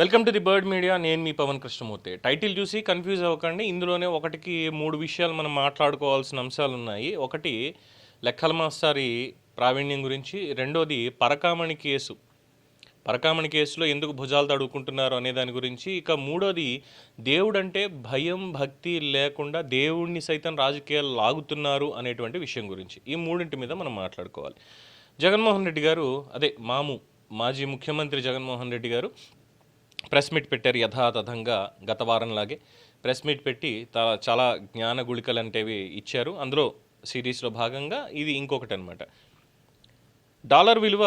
Welcome to the Bird media. నేను మీ Pavan Krishnamurthy. Title చూసి కన్ఫ్యూజ్ అవ్వకండి. ఇందులోనే ఒకటికి మూడు విషయాలు మనం మాట్లాడుకోవాల్సిన అంశాలు ఉన్నాయి. ఒకటి లెక్కల మాస్టారి ప్రావీణ్యం గురించి. రెండోది పరకామణి కేసు. పరకామణి కేసులో ఎందుకు భుజాలు తడుకుంటున్నారు అనే దాని గురించి. ఇక మూడోది దేవుడంటే భయం భక్తి లేకుండా దేవుణ్ణి సైతం రాజకీయాలు లాగుతున్నారు అనేటువంటి విషయం గురించి. ఈ మూడింటి మీద మనం మాట్లాడుకోవాలి. జగన్మోహన్ రెడ్డి గారు అదే మాము మాజీ ముఖ్యమంత్రి జగన్మోహన్ రెడ్డి గారు ప్రెస్ మీట్ పెట్టారు యథాతథంగా గత వారంలాగే. ప్రెస్ మీట్ పెట్టి చాలా జ్ఞాన గుళికలు అంటేవి ఇచ్చారు. అందులో సిరీస్లో భాగంగా ఇది ఇంకొకటి అనమాట డాలర్ విలువ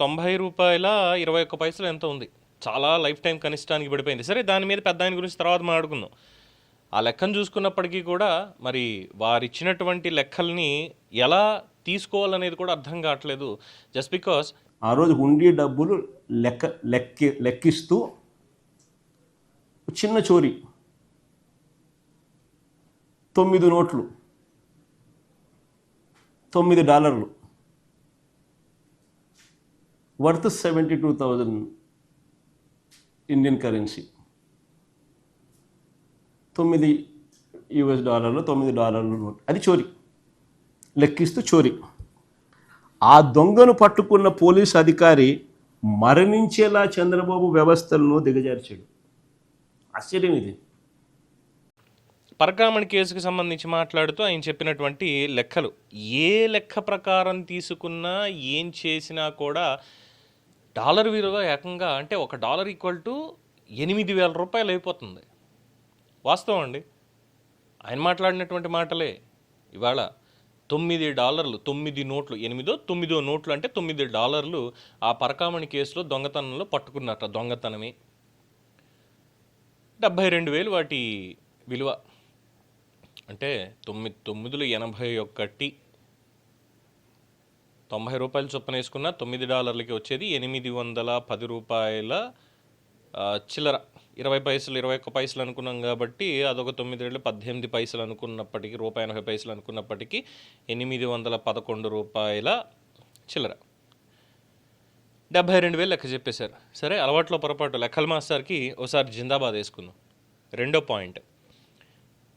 తొంభై రూపాయల ఇరవై ఒక్క పైసలు ఎంత ఉంది. చాలా లైఫ్ టైం కనిష్టానికి పడిపోయింది. సరే దాని మీద పెద్ద ఆయన గురించి తర్వాత మాట్లాడుకుందాం. ఆ లెక్కను చూసుకున్నప్పటికీ కూడా మరి వారిచ్చినటువంటి లెక్కల్ని ఎలా తీసుకోవాలనేది కూడా అర్థం కావట్లేదు. జస్ట్ బికాస్ ఆ రోజు హుండీ డబ్బులు లెక్క లెక్కి లెక్కిస్తూ చిన్న చోరీ. తొమ్మిది నోట్లు. తొమ్మిది డాలర్లు. Worth seventy two thousand Indian currency. తొమ్మిది యుఎస్ డాలర్లు తొమ్మిది డాలర్లు నోట్. అది చోరీ. లెక్కిస్తూ చోరీ. ఆ దొంగను పట్టుకున్న పోలీస్ అధికారి మరణించేలా చంద్రబాబు వ్యవస్థలను దిగజార్చాడు. ఆశ్చర్యం ఇది. పరకామణి కేసుకు సంబంధించి మాట్లాడుతూ ఆయన చెప్పినటువంటి లెక్కలు. ఏ లెక్క ప్రకారం తీసుకున్నా ఏం చేసినా కూడా డాలర్ విలువ ఏకంగా అంటే ఒక డాలర్ ఈక్వల్ టు ఎనిమిది వేల రూపాయలు అయిపోతుంది. వాస్తవం అండి. ఆయన మాట్లాడినటువంటి మాటలే. ఇవాళ తొమ్మిది డాలర్లు తొమ్మిది నోట్లు ఎనిమిదో తొమ్మిదో నోట్లు అంటే తొమ్మిది డాలర్లు ఆ పరకామణి కేసులో దొంగతనంలో పట్టుకున్నట్ట దొంగతనమే. డెబ్బై రెండు వేలు వాటి విలువ. అంటే తొమ్మిది తొమ్మిదిలు ఎనభై ఒకటి. తొంభై రూపాయలు చొప్పున వేసుకున్న తొమ్మిది డాలర్లకి వచ్చేది ఎనిమిది వందల పది రూపాయల చిల్లర. ఇరవై పైసలు ఇరవై ఒక్క పైసలు అనుకున్నాం కాబట్టి అదొక తొమ్మిది వేలు పద్దెనిమిది పైసలు అనుకున్నప్పటికీ రూపాయి ఎనభై పైసలు అనుకున్నప్పటికీ ఎనిమిది వందల పదకొండు రూపాయల చిల్లర. డెబ్బై రెండు వేలు లెక్క చెప్పేశారు. సరే అలవాట్లో పొరపాటు. లెక్కల మాస్టర్కి ఒకసారి జిందాబాద్ వేసుకుందాం. రెండో పాయింట్.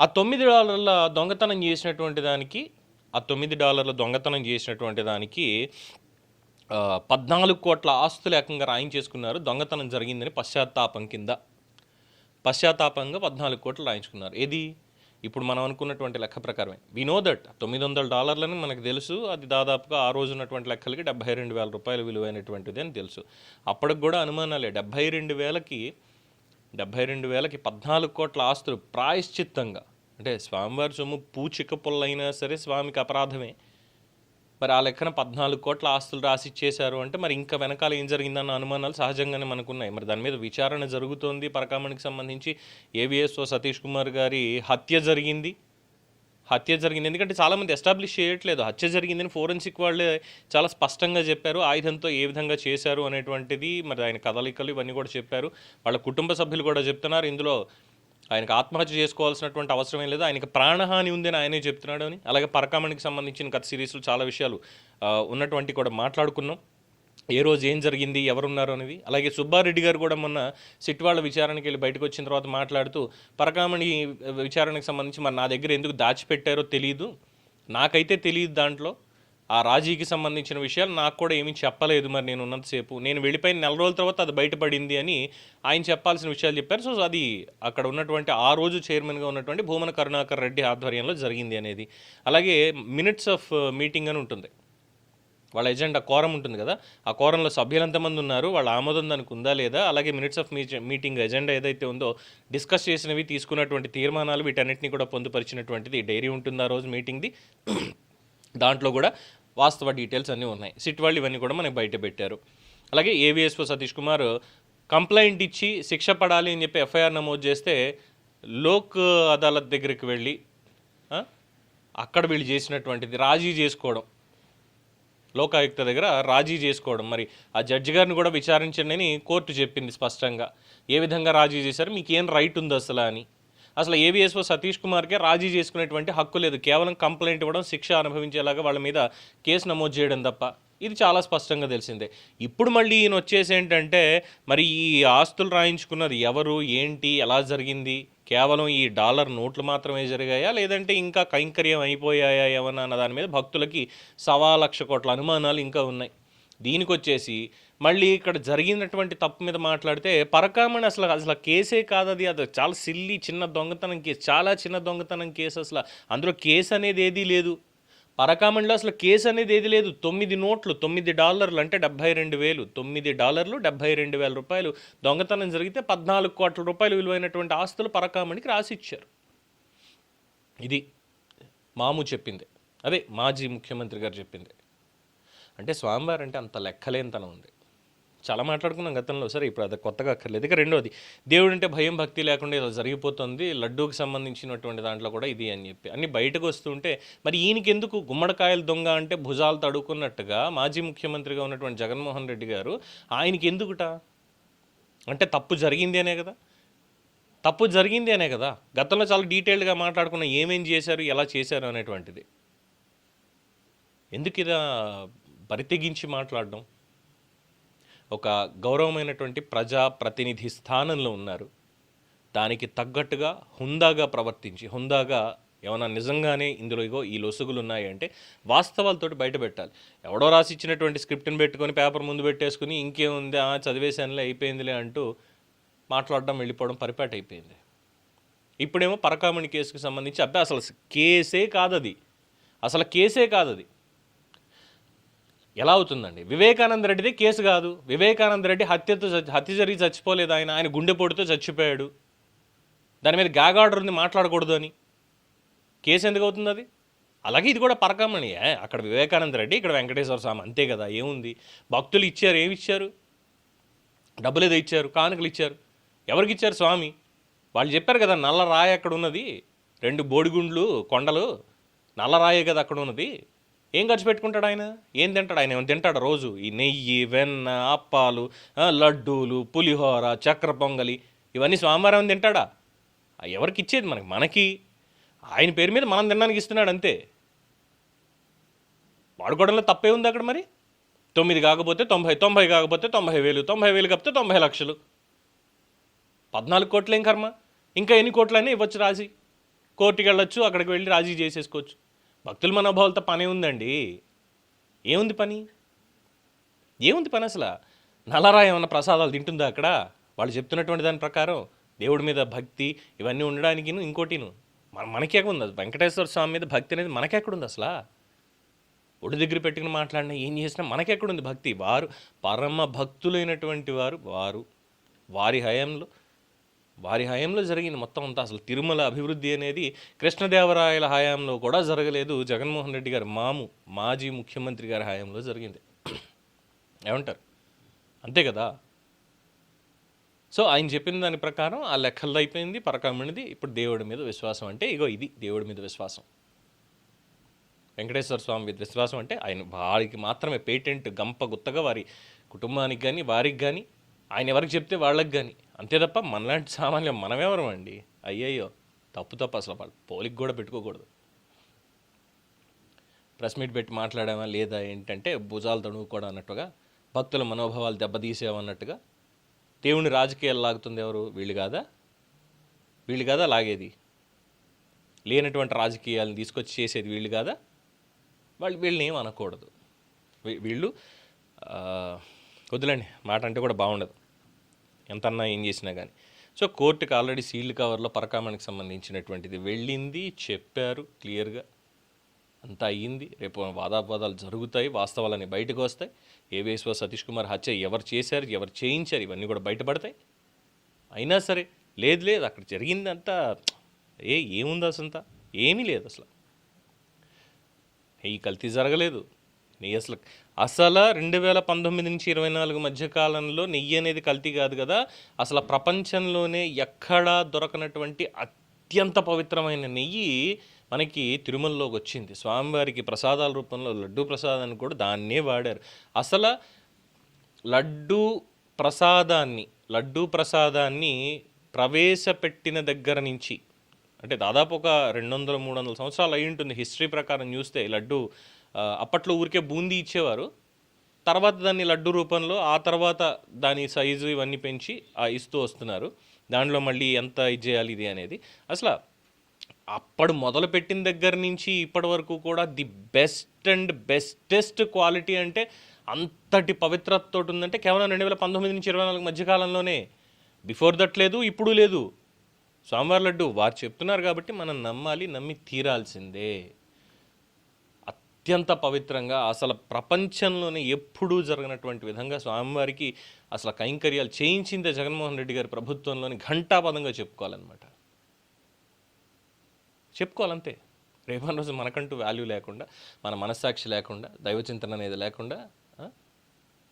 ఆ తొమ్మిది డాలర్ల దొంగతనం చేసినటువంటి దానికి ఆ తొమ్మిది డాలర్ల దొంగతనం చేసినటువంటి దానికి పద్నాలుగు కోట్ల ఆస్తులు ఏకంగా రాయించేసుకున్నారు. దొంగతనం జరిగిందని పశ్చాత్తాపం కింద. పశ్చాత్తాపంగా పద్నాలుగు కోట్లు రాయించుకున్నారు. ఏది? ఇప్పుడు మనం అనుకున్నటువంటి లెక్క ప్రకారమే. వి నో దట్ తొమ్మిది వందల డాలర్లని మనకు తెలుసు. అది దాదాపుగా ఆ రోజు ఉన్నటువంటి లెక్కలకి డెబ్బై రెండు వేల రూపాయలు విలువైనటువంటిది అని తెలుసు. అప్పటికి కూడా అనుమానాలే. డెబ్బై రెండు వేలకి డెబ్బై రెండు వేలకి పద్నాలుగు కోట్ల ఆస్తులు ప్రాయశ్చిత్తంగా. అంటే స్వామివారి సొమ్ము పూచిక పుల్లైనా సరే స్వామికి అపరాధమే. మరి ఆ లెక్కన పద్నాలుగు కోట్ల ఆస్తులు రాసి ఇచ్చేశారు అంటే మరి ఇంకా వెనకాల ఏం జరిగిందన్న అనుమానాలు సహజంగానే మనకున్నాయి. మరి దాని మీద విచారణ జరుగుతోంది. పరకామణికి సంబంధించి ఏవిఎస్ఓ సతీష్ కుమార్ గారి హత్య జరిగింది. హత్య జరిగింది. ఎందుకంటే చాలామంది ఎస్టాబ్లిష్ చేయట్లేదు. హత్య జరిగిందని ఫోరెన్సిక్ వాళ్ళే చాలా స్పష్టంగా చెప్పారు. ఆయుధంతో ఏ విధంగా చేశారు అనేటువంటిది మరి ఆయన కదలికలు ఇవన్నీ కూడా చెప్పారు. వాళ్ళ కుటుంబ సభ్యులు కూడా చెప్తున్నారు. ఇందులో ఆయనకు ఆత్మహత్య చేసుకోవాల్సినటువంటి అవసరం ఏం లేదు. ఆయనకి ప్రాణహాని ఉందని ఆయనే చెప్తున్నాడు అని. అలాగే పరకామణికి సంబంధించిన గత సిరీస్లో చాలా విషయాలు ఉన్నటువంటి కూడా మాట్లాడుకున్నాం. ఏ రోజు ఏం జరిగింది ఎవరున్నారు అనేది అలాగే సుబ్బారెడ్డి గారు కూడా మొన్న సిట్వాళ్ళ విచారణకి వెళ్ళి బయటకు వచ్చిన తర్వాత మాట్లాడుతూ పరకామణి విచారణకు సంబంధించి మరి నా దగ్గర ఎందుకు దాచిపెట్టారో తెలియదు నాకైతే తెలియదు దాంట్లో. ఆ రాజీకి సంబంధించిన విషయాలు నాకు కూడా ఏమీ చెప్పలేదు మరి నేను ఉన్నంతసేపు. నేను వెళ్ళిపోయిన నెల రోజుల తర్వాత అది బయటపడింది అని ఆయన చెప్పాల్సిన విషయాలు చెప్పారు. సో అది అక్కడ ఉన్నటువంటి ఆ రోజు చైర్మన్గా ఉన్నటువంటి భూమన కరుణాకర్ రెడ్డి ఆధ్వర్యంలో జరిగింది అనేది. అలాగే మినిట్స్ ఆఫ్ మీటింగ్ అని ఉంటుంది. వాళ్ళ ఎజెండా కోరం ఉంటుంది కదా. ఆ కోరంలో సభ్యులు ఎంతమంది ఉన్నారు? వాళ్ళ ఆమోదం దానికి ఉందా లేదా? అలాగే మినిట్స్ ఆఫ్ మీటింగ్ ఎజెండా ఏదైతే ఉందో డిస్కస్ చేసినవి తీసుకున్నటువంటి తీర్మానాలు వీటన్నిటిని కూడా పొందుపరిచినటువంటిది డైరీ ఉంటుంది ఆ రోజు మీటింగ్ది. దాంట్లో కూడా వాస్తవ డీటెయిల్స్ అన్నీ ఉన్నాయి. సిట్ వాళ్ళు ఇవన్నీ కూడా మనకి బయట పెట్టారు. అలాగే ఏవిఎస్ఓ సతీష్ కుమార్ కంప్లైంట్ ఇచ్చి శిక్ష పడాలి అని చెప్పి ఎఫ్ఐఆర్ నమోదు చేస్తే లోక్ అదాలత్ దగ్గరికి వెళ్ళి అక్కడ వీళ్ళు చేసినటువంటిది రాజీ చేసుకోవడం. లోకాయుక్త దగ్గర రాజీ చేసుకోవడం. మరి ఆ జడ్జి గారిని కూడా విచారించండి అని కోర్టు చెప్పింది స్పష్టంగా. ఏ విధంగా రాజీ చేశారు? మీకు ఏం రైట్ ఉంది అసలు అని. అసలు ఏవిఎస్ఓ సతీష్ కుమార్కే రాజీ చేసుకునేటువంటి హక్కు లేదు. కేవలం కంప్లైంట్ ఇవ్వడం శిక్ష అనుభవించేలాగా వాళ్ళ మీద కేసు నమోదు చేయడం తప్ప ఇది చాలా స్పష్టంగా తెలిసిందే. ఇప్పుడు మళ్ళీ ఈయన వచ్చేసి ఏంటంటే మరి ఈ ఆస్తులు రాయించుకున్నది ఎవరు ఏంటి ఎలా జరిగింది? కేవలం ఈ డాలర్ నోట్లు మాత్రమే జరిగాయా? లేదంటే ఇంకా కైంకర్యం అయిపోయాయా? ఏమన్నా అన్న దాని మీద భక్తులకి సవా లక్ష కోట్ల అనుమానాలు ఇంకా ఉన్నాయి. దీనికి వచ్చేసి మళ్ళీ ఇక్కడ జరిగినటువంటి తప్పు మీద మాట్లాడితే పరకామణి అసలు అసలు కేసే కాదు అది. అది చాలా సిల్లి చిన్న దొంగతనం కేసు చాలా చిన్న దొంగతనం కేసు అసలు. అందులో కేసు అనేది ఏదీ లేదు. పరకామణిలో అసలు కేసు అనేది ఏది లేదు. తొమ్మిది నోట్లు తొమ్మిది డాలర్లు అంటే డెబ్బై రెండు వేలు. తొమ్మిది డాలర్లు డెబ్బై రెండు వేల రూపాయలు. దొంగతనం జరిగితే పద్నాలుగు కోట్ల రూపాయలు విలువైనటువంటి ఆస్తులు పరకామణికి రాసిచ్చారు. ఇది మాము చెప్పింది. అదే మాజీ ముఖ్యమంత్రి గారు చెప్పింది. అంటే స్వామివారు అంటే అంత లెక్కలేనితనం ఉంది. చాలా మాట్లాడుకున్నాం గతంలో సరే ఇప్పుడు అది కొత్తగా అక్కర్లేదు. ఇక రెండోది దేవుడు అంటే భయం భక్తి లేకుండా ఇలా జరిగిపోతుంది లడ్డూకి సంబంధించినటువంటి దాంట్లో కూడా ఇది అని చెప్పి. అన్ని బయటకు వస్తుంటే మరి ఈయనకెందుకు గుమ్మడికాయల దొంగ అంటే భుజాలు తడుకున్నట్టుగా మాజీ ముఖ్యమంత్రిగా ఉన్నటువంటి జగన్మోహన్ రెడ్డి గారు ఆయనకి ఎందుకుట అంటే తప్పు జరిగింది అనే కదా? తప్పు జరిగింది అనే కదా? గతంలో చాలా డీటెయిల్డ్గా మాట్లాడుకున్న ఏమేం చేశారు ఎలా చేశారు అనేటువంటిది. ఎందుకు ఇదా బరితెగించి మాట్లాడడం. ఒక గౌరవమైనటువంటి ప్రజా ప్రతినిధి స్థానంలో ఉన్నారు. దానికి తగ్గట్టుగా హుందాగా ప్రవర్తించి హుందాగా ఏమైనా నిజంగానే ఇందులో ఇగో ఈ లొసుగులు ఉన్నాయి అంటే వాస్తవాలతోటి బయట పెట్టాలి. ఎవడో రాసి ఇచ్చినటువంటి స్క్రిప్ట్ని పెట్టుకొని పేపర్ ముందు పెట్టేసుకుని ఇంకేముంది ఆ చదివేశానులే అయిపోయిందిలే అంటూ మాట్లాడడం వెళ్ళిపోవడం పరిపాటి అయిపోయింది. ఇప్పుడేమో పరకామణి కేసుకు సంబంధించి అబ్బాయి అసలు కేసే కాదది. అసలు కేసే కాదది. ఎలా అవుతుందండి? వివేకానంద రెడ్డిది కేసు కాదు. వివేకానంద రెడ్డి హత్యతో చచ్చి- హత్య జరిగి చచ్చిపోలేదు ఆయన. ఆయన గుండెపోటుతో చచ్చిపోయాడు. దాని మీద గ్యాగ్ ఆర్డర్ ఉంది మాట్లాడకూడదు అని. కేసు ఎందుకు అవుతుంది అది? అలాగే ఇది కూడా పరకమని అక్కడ వివేకానంద రెడ్డి ఇక్కడ వెంకటేశ్వర స్వామి అంతే కదా ఏముంది? భక్తులు ఇచ్చారు ఏమి ఇచ్చారు? డబ్బులు ఏదో ఇచ్చారు కానుకలు ఇచ్చారు. ఎవరికి ఇచ్చారు స్వామి? వాళ్ళు చెప్పారు కదా నల్ల రాయి అక్కడ ఉన్నది. రెండు బోడిగుండ్లు కొండలు నల్ల రాయే కదా అక్కడ ఉన్నది. ఏం ఖర్చు పెట్టుకుంటాడు ఆయన? ఏం తింటాడు ఆయన? ఏమైనా తింటాడు రోజు? ఈ నెయ్యి వెన్న అప్పాలు లడ్డూలు పులిహోర చక్ర పొంగలి ఇవన్నీ స్వామివారం తింటాడా? ఎవరికి ఇచ్చేది మనకి? మనకి. ఆయన పేరు మీద మనం తినడానికి ఇస్తున్నాడు అంతే. వాడుకోవడంలో తప్పే ఉంది అక్కడ మరి? తొమ్మిది కాకపోతే తొంభై తొంభై కాకపోతే తొంభై వేలు తొంభై వేలు కాకపోతే తొంభై లక్షలు. పద్నాలుగు కోట్లు ఏం కర్మ? ఇంకా ఎన్ని కోట్లైనా ఇవ్వచ్చు రాజీ. కోర్టుకి వెళ్ళొచ్చు అక్కడికి వెళ్ళి రాజీ చేసేసుకోవచ్చు. భక్తుల మనోభావాలతో పని ఉందండి. ఏముంది పని? ఏముంది పని అసలు? నల్లరా ఏమన్నా ప్రసాదాలు తింటుందా అక్కడ? వాళ్ళు చెప్తున్నటువంటి దాని ప్రకారం దేవుడి మీద భక్తి ఇవన్నీ ఉండడానికి ఇంకోటిను. మన మనకే ఉంది వెంకటేశ్వర స్వామి మీద భక్తి అనేది మనకెక్కడుంది అసలు? ఒడి దగ్గర పెట్టుకుని మాట్లాడినా ఏం చేసినా మనకెక్కడుంది భక్తి? వారు పరమ భక్తులైనటువంటి వారు వారు వారి హయాంలో వారి హయాంలో జరిగింది మొత్తం అంతా అసలు తిరుమల అభివృద్ధి అనేది కృష్ణదేవరాయల హయాంలో కూడా జరగలేదు. జగన్మోహన్ రెడ్డి గారి మాము మాజీ ముఖ్యమంత్రి గారి హయాంలో జరిగింది. ఏమంటారు? అంతే కదా? సో ఆయన చెప్పిన దాని ప్రకారం ఆ లెక్కల్లో అయిపోయింది పరకామణిది. ఇప్పుడు దేవుడి మీద విశ్వాసం అంటే ఇగో ఇది దేవుడి మీద విశ్వాసం. వెంకటేశ్వర స్వామి మీద విశ్వాసం అంటే ఆయన వారికి మాత్రమే పేటెంట్ గంప గుత్తగా వారి కుటుంబానికి కానీ వారికి కానీ ఆయన ఎవరికి చెప్తే వాళ్ళకి కానీ అంతే తప్ప మనలాంటి సామాన్యం మనమేవరం అండి అయ్యయ్యో తప్పు తప్పు అసలు వాళ్ళు పోలికి కూడా పెట్టుకోకూడదు. ప్రెస్ మీట్ పెట్టి మాట్లాడామా లేదా ఏంటంటే భుజాలు తణుకోవడం అన్నట్టుగా భక్తుల మనోభావాలు దెబ్బతీసేవన్నట్టుగా. దేవుని రాజకీయాలు లాగుతుంది ఎవరు? వీళ్ళు కాదా? వీళ్ళు కాదా లాగేది? లేనటువంటి రాజకీయాలను తీసుకొచ్చి చేసేది వీళ్ళు కాదా? వాళ్ళు వీళ్ళని ఏం అనకూడదు. వీ- వీళ్ళు వద్దులండి మాట అంటే కూడా బాగుండదు. ఎంతన్నా ఏం చేసినా కానీ సో కోర్టుకి ఆల్రెడీ సీల్డ్ కవర్లో పరకామానికి సంబంధించినటువంటిది వెళ్ళింది చెప్పారు క్లియర్గా. అంతా అయ్యింది. రేపు వాదాపవాదాలు జరుగుతాయి వాస్తవాలని బయటకు వస్తాయి. ఏవేశ్వర సతీష్ కుమార్ హత్య ఎవరు చేశారు ఎవరు చేయించారు ఇవన్నీ కూడా బయటపడతాయి. అయినా సరే లేదు లేదు అక్కడ జరిగిందంతా ఏ ఏముంది అసంతా? ఏమీ లేదు అసలు. ఈ కల్తీ జరగలేదు. నెయ్యి అసలు అసలు రెండు వేల పంతొమ్మిది నుంచి ఇరవై నాలుగు మధ్య కాలంలో నెయ్యి అనేది కల్తీ కాదు కదా. అసలు ప్రపంచంలోనే ఎక్కడా దొరకనటువంటి అత్యంత పవిత్రమైన నెయ్యి మనకి తిరుమలలోకి వచ్చింది. స్వామివారికి ప్రసాదాల రూపంలో లడ్డూ ప్రసాదాన్ని కూడా దాన్నే వాడారు. అసలు లడ్డూ ప్రసాదాన్ని లడ్డూ ప్రసాదాన్ని ప్రవేశపెట్టిన దగ్గర నుంచి అంటే దాదాపు ఒక రెండు వందల మూడు వందల సంవత్సరాలు అయి ఉంటుంది. హిస్టరీ ప్రకారం చూస్తే లడ్డు అప్పట్లో ఊరికే బూందీ ఇచ్చేవారు. తర్వాత దాన్ని లడ్డు రూపంలో ఆ తర్వాత దాని సైజు ఇవన్నీ పెంచి ఇస్తూ వస్తున్నారు. దాంట్లో మళ్ళీ ఎంత ఇది చేయాలి ఇది అనేది. అసలు అప్పుడు మొదలుపెట్టిన దగ్గర నుంచి ఇప్పటి వరకు కూడా the best and bestest quality అంటే అంతటి పవిత్రతతో ఉందంటే కేవలం రెండు వేల పంతొమ్మిది నుంచి ఇరవై నాలుగు మధ్యకాలంలోనే. బిఫోర్ దట్ లేదు ఇప్పుడు లేదు. స్వామివారి లడ్డు వారు చెప్తున్నారు కాబట్టి మనం నమ్మాలి నమ్మి తీరాల్సిందే. అత్యంత పవిత్రంగా అసలు ప్రపంచంలోనే ఎప్పుడూ జరగనటువంటి విధంగా స్వామివారికి అసలు కైంకర్యాలు చేయించిందే జగన్మోహన్ రెడ్డి గారి ప్రభుత్వంలోని ఘంటాపదంగా చెప్పుకోవాలన్నమాట. చెప్పుకోవాలంతే. రేపటి రోజు మనకంటూ వాల్యూ లేకుండా మన మనస్సాక్షి లేకుండా దైవచింతన అనేది లేకుండా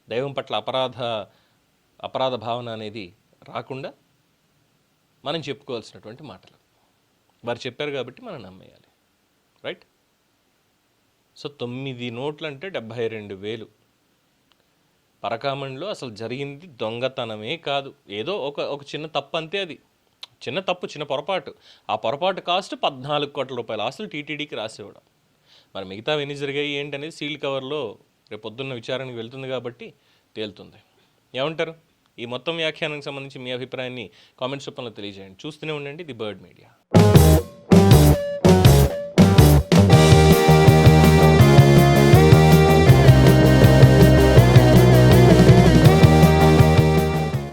దైవం పట్ల అపరాధ అపరాధ భావన అనేది రాకుండా మనం చెప్పుకోవాల్సినటువంటి మాటలు. వారు చెప్పారు కాబట్టి మనం నమ్మేయాలి. రైట్ సో తొమ్మిది నోట్లు అంటే డెబ్భై రెండు వేలు. పరకామణిలో అసలు జరిగింది దొంగతనమే కాదు. ఏదో ఒక ఒక చిన్న తప్పు అంతే అది. చిన్న తప్పు చిన్న పొరపాటు. ఆ పొరపాటు కాస్ట్ పద్నాలుగు కోట్ల రూపాయలు. ఆస్తులు టీటీడీకి రాసివ్వడం మరి మిగతా ఎన్ని జరిగాయి ఏంటనేది సీల్ కవర్లో రేపు పొద్దున్న వెళ్తుంది కాబట్టి తేలుతుంది. ఏమంటారు? ఈ మొత్తం వ్యాఖ్యానానికి సంబంధించి మీ అభిప్రాయాన్ని కామెంట్స్ రూపంలో తెలియజేయండి. చూస్తూనే ఉండండి ది బర్డ్ మీడియా.